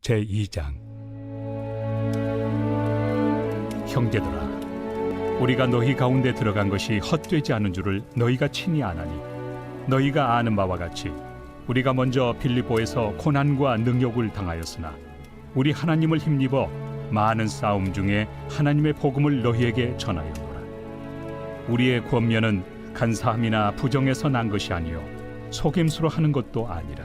제2장. 형제들아 우리가 너희 가운데 들어간 것이 헛되지 않은 줄을 너희가 친히 아나니 너희가 아는 바와 같이 우리가 먼저 빌립보에서 고난과 능욕을 당하였으나 우리 하나님을 힘입어 많은 싸움 중에 하나님의 복음을 너희에게 전하였노라. 우리의 권면은 간사함이나 부정에서 난 것이 아니요 속임수로 하는 것도 아니라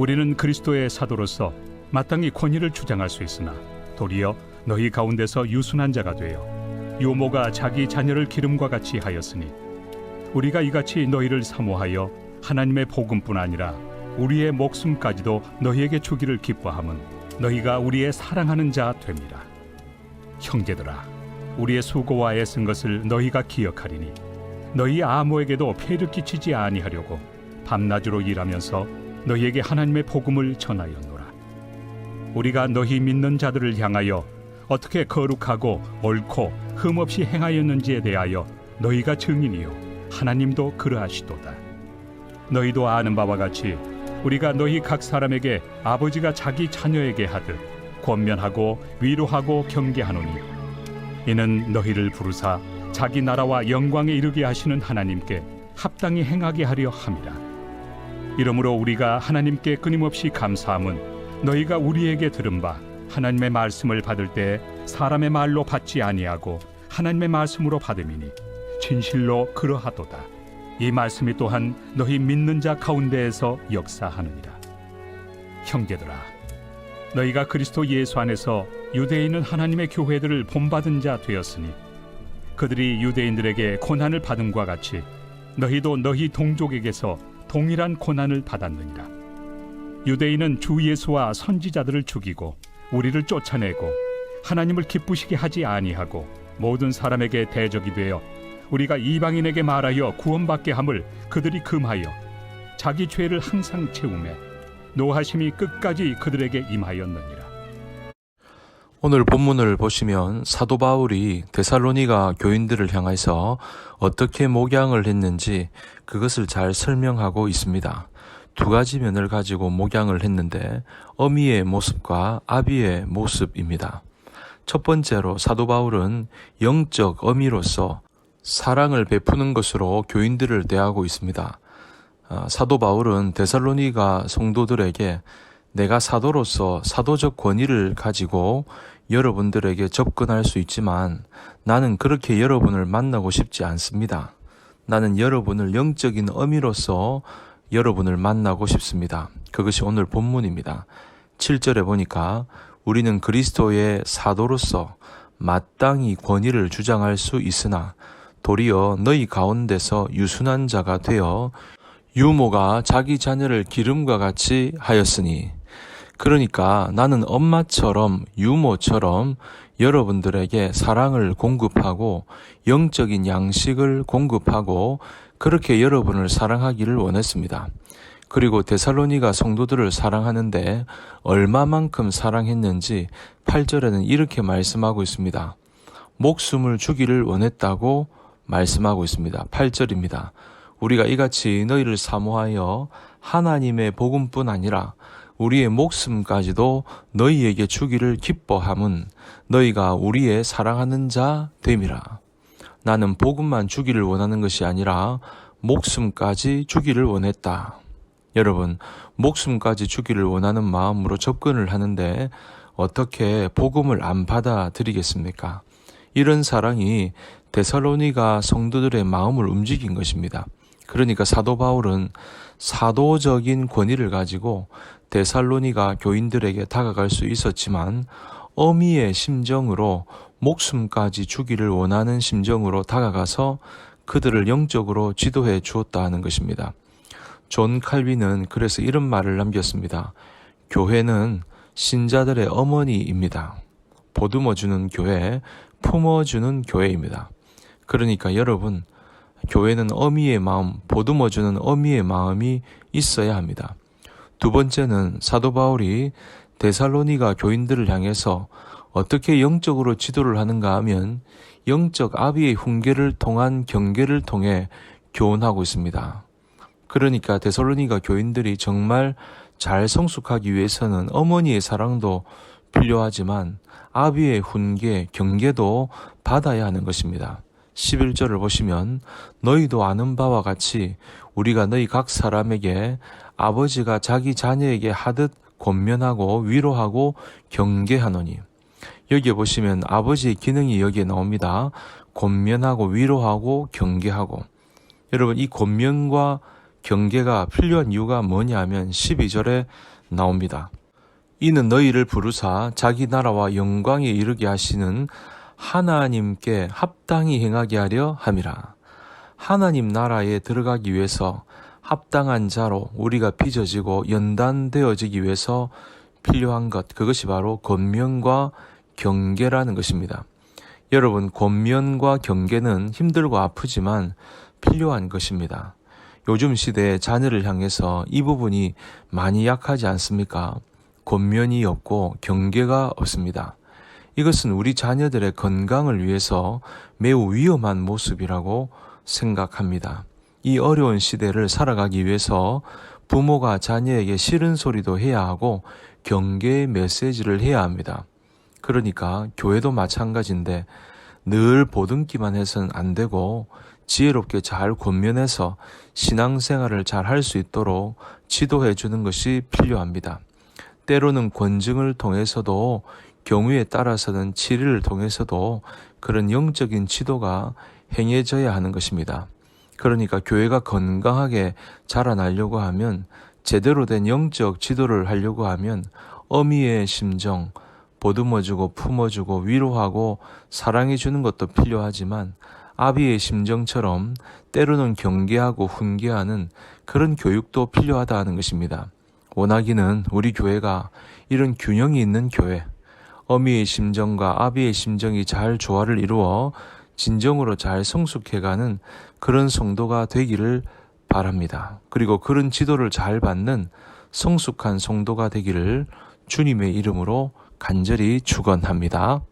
우리는 그리스도의 사도로서 마땅히 권위를 주장할 수 있으나 도리어 너희 가운데서 유순한 자가 되어 유모가 자기 자녀를 기름과 같이 하였으니 우리가 이같이 너희를 사모하여 하나님의 복음뿐 아니라 우리의 목숨까지도 너희에게 주기를 기뻐함은 너희가 우리의 사랑하는 자 됨이라 형제들아 우리의 수고와 애쓴 것을 너희가 기억하리니 너희 아무에게도 폐를 끼치지 아니하려고 밤낮으로 일하면서 너희에게 하나님의 복음을 전하였노라. 우리가 너희 믿는 자들을 향하여 어떻게 거룩하고 옳고 흠없이 행하였는지에 대하여 너희가 증인이요 하나님도 그러하시도다. 너희도 아는 바와 같이 우리가 너희 각 사람에게 아버지가 자기 자녀에게 하듯 권면하고 위로하고 경계하노니 이는 너희를 부르사 자기 나라와 영광에 이르게 하시는 하나님께 합당히 행하게 하려 함이라. 이러므로 우리가 하나님께 끊임없이 감사함은 너희가 우리에게 들은 바 하나님의 말씀을 받을 때 사람의 말로 받지 아니하고 하나님의 말씀으로 받음이니 진실로 그러하도다. 이 말씀이 또한 너희 믿는 자 가운데에서 역사하느니라. 형제들아, 너희가 그리스도 예수 안에서 유대인은 하나님의 교회들을 본받은 자 되었으니 그들이 유대인들에게 고난을 받음과 같이 너희도 너희 동족에게서 동일한 고난을 받았느니라. 유대인은 주 예수와 선지자들을 죽이고 우리를 쫓아내고 하나님을 기쁘시게 하지 아니하고 모든 사람에게 대적이 되어 우리가 이방인에게 말하여 구원받게 함을 그들이 금하여 자기 죄를 항상 채우매 노하심이 끝까지 그들에게 임하였느니라. 오늘 본문을 보시면 사도 바울이 데살로니가 교인들을 향해서 어떻게 목양을 했는지 그것을 잘 설명하고 있습니다. 두 가지 면을 가지고 목양을 했는데 어미의 모습과 아비의 모습입니다. 첫 번째로 사도 바울은 영적 어미로서 사랑을 베푸는 것으로 교인들을 대하고 있습니다. 아, 사도 바울은 데살로니가 성도들에게 내가 사도로서 사도적 권위를 가지고 여러분들에게 접근할 수 있지만 나는 그렇게 여러분을 만나고 싶지 않습니다. 나는 여러분을 영적인 어미로서 여러분을 만나고 싶습니다. 그것이 오늘 본문입니다. 7절에 보니까 우리는 그리스도의 사도로서 마땅히 권위를 주장할 수 있으나 도리어 너희 가운데서 유순한 자가 되어 유모가 자기 자녀를 기름과 같이 하였으니 그러니까 나는 엄마처럼 유모처럼 여러분들에게 사랑을 공급하고 영적인 양식을 공급하고 그렇게 여러분을 사랑하기를 원했습니다. 그리고 데살로니가 성도들을 사랑하는데 얼마만큼 사랑했는지 8절에는 이렇게 말씀하고 있습니다. 목숨을 주기를 원했다고 말씀하고 있습니다. 8절입니다. 우리가 이같이 너희를 사모하여 하나님의 복음뿐 아니라 우리의 목숨까지도 너희에게 주기를 기뻐함은 너희가 우리의 사랑하는 자 됨이라. 나는 복음만 주기를 원하는 것이 아니라 목숨까지 주기를 원했다. 여러분, 목숨까지 주기를 원하는 마음으로 접근을 하는데 어떻게 복음을 안 받아들이겠습니까? 이런 사랑이 데살로니가 성도들의 마음을 움직인 것입니다. 그러니까 사도 바울은 사도적인 권위를 가지고 데살로니가 교인들에게 다가갈 수 있었지만 어미의 심정으로 목숨까지 주기를 원하는 심정으로 다가가서 그들을 영적으로 지도해 주었다 하는 것입니다. 존 칼빈은 그래서 이런 말을 남겼습니다. 교회는 신자들의 어머니입니다. 보듬어주는 교회, 품어주는 교회입니다. 그러니까 여러분, 교회는 어미의 마음, 보듬어주는 어미의 마음이 있어야 합니다. 두 번째는 사도 바울이 데살로니가 교인들을 향해서 어떻게 영적으로 지도를 하는가 하면 영적 아비의 훈계를 통한 경계를 통해 교훈하고 있습니다. 그러니까 데살로니가 교인들이 정말 잘 성숙하기 위해서는 어머니의 사랑도 필요하지만 아비의 훈계, 경계도 받아야 하는 것입니다. 11절을 보시면 너희도 아는 바와 같이 우리가 너희 각 사람에게 아버지가 자기 자녀에게 하듯 권면하고 위로하고 경계하노니 여기에 보시면 아버지의 기능이 여기에 나옵니다. 권면하고 위로하고 경계하고 여러분 이 권면과 경계가 필요한 이유가 뭐냐 하면 12절에 나옵니다. 이는 너희를 부르사 자기 나라와 영광에 이르게 하시는 하나님께 합당히 행하게 하려 함이라. 하나님 나라에 들어가기 위해서 합당한 자로 우리가 빚어지고 연단되어지기 위해서 필요한 것, 그것이 바로 권면과 경계라는 것입니다. 여러분, 권면과 경계는 힘들고 아프지만 필요한 것입니다. 요즘 시대에 자녀를 향해서 이 부분이 많이 약하지 않습니까? 권면이 없고 경계가 없습니다. 이것은 우리 자녀들의 건강을 위해서 매우 위험한 모습이라고 생각합니다. 이 어려운 시대를 살아가기 위해서 부모가 자녀에게 싫은 소리도 해야 하고 경계의 메시지를 해야 합니다. 그러니까 교회도 마찬가지인데 늘 보듬기만 해서는 안 되고 지혜롭게 잘 권면해서 신앙생활을 잘 할 수 있도록 지도해 주는 것이 필요합니다. 때로는 권증을 통해서도 경우에 따라서는 치료를 통해서도 그런 영적인 지도가 행해져야 하는 것입니다. 그러니까 교회가 건강하게 자라나려고 하면 제대로 된 영적 지도를 하려고 하면 어미의 심정, 보듬어주고 품어주고 위로하고 사랑해주는 것도 필요하지만 아비의 심정처럼 때로는 경계하고 훈계하는 그런 교육도 필요하다 하는 것입니다. 원하기는 우리 교회가 이런 균형이 있는 교회, 어미의 심정과 아비의 심정이 잘 조화를 이루어 진정으로 잘 성숙해가는 그런 성도가 되기를 바랍니다. 그리고 그런 지도를 잘 받는 성숙한 성도가 되기를 주님의 이름으로 간절히 축원합니다.